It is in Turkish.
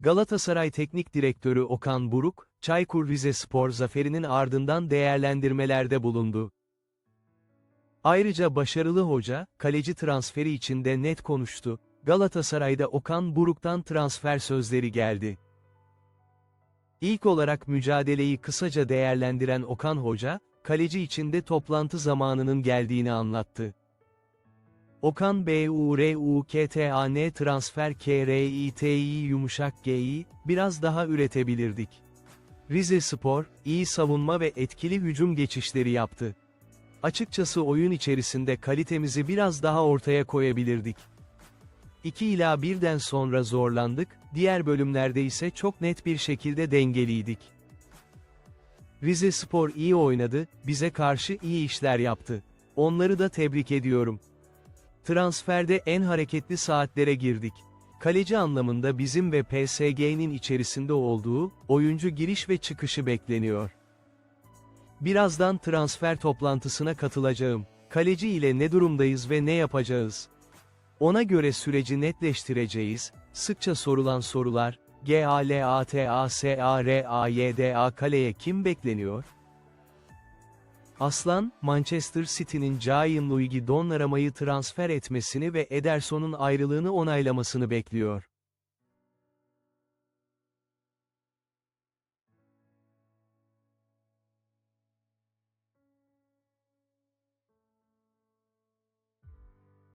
Galatasaray Teknik Direktörü Okan Buruk, Çaykur Rizespor zaferinin ardından değerlendirmelerde bulundu. Ayrıca başarılı hoca, kaleci transferi için de net konuştu. Galatasaray'da Okan Buruk'tan transfer sözleri geldi. İlk olarak mücadeleyi kısaca değerlendiren Okan Hoca, kaleci için de toplantı zamanının geldiğini anlattı. Okan B-U-R-U-K-T-A-N transfer K-R-I-T-I yumuşak G'yi, biraz daha üretebilirdik. Rize Spor, iyi savunma ve etkili hücum geçişleri yaptı. Açıkçası oyun içerisinde kalitemizi biraz daha ortaya koyabilirdik. 2 ila 1'den sonra zorlandık, diğer bölümlerde ise çok net bir şekilde dengeliydik. Rize Spor iyi oynadı, bize karşı iyi işler yaptı. Onları da tebrik ediyorum. Transferde en hareketli saatlere girdik. Kaleci anlamında bizim ve PSG'nin içerisinde olduğu, oyuncu giriş ve çıkışı bekleniyor. Birazdan transfer toplantısına katılacağım. Kaleci ile ne durumdayız ve ne yapacağız? Ona göre süreci netleştireceğiz. Sıkça sorulan sorular, G A L A T A S A R A Y D A kaleye kim bekleniyor? Aslan, Manchester City'nin Gianluigi Donnarumma'yı transfer etmesini ve Ederson'un ayrılığını onaylamasını bekliyor.